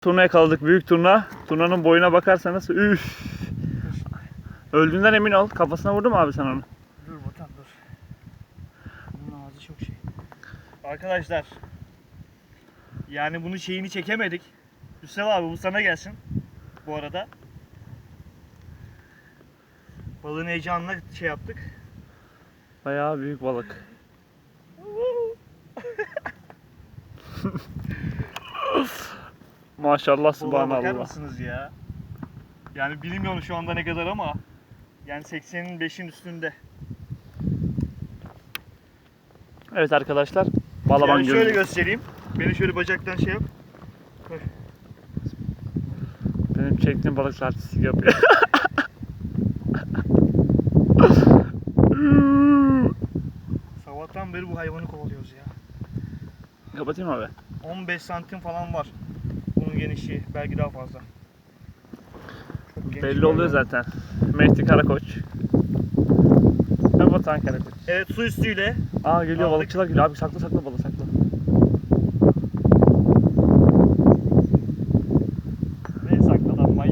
Turna yakaladık. Büyük turna. Turnanın boyuna bakarsanız üf. Öldüğünden emin ol. Kafasına vurdu mu abi sen onu? Dur Batuhan dur. Bunun ağzı çok şey. Arkadaşlar. Yani bunu şeyini çekemedik. Hüseyin abi bu sana gelsin. Bu arada. Balığın heyecanına şey yaptık. Bayağı büyük balık. Maşallah Balığa bakar subhanallah. mısınız ya? Yani bilmiyorum şu anda ne kadar ama yani 80'in 5'in üstünde. Evet arkadaşlar. Balaban yani şöyle göstereyim. Beni şöyle bacaktan şey yap. Benim çektiğim balık artistik yapıyor. Sabahtan beri bu hayvanı kovalıyoruz ya. Kapatayım abi. 15 santim falan var. Genişliği belki daha fazla. Çok geniş Belli oluyor zaten. Mehdi Karakoç. Ve Batuhan Karakoç. Evet su üstüyle Aa geliyor Aldık. balıkçılar geliyor. Abi sakla sakla balığı sakla.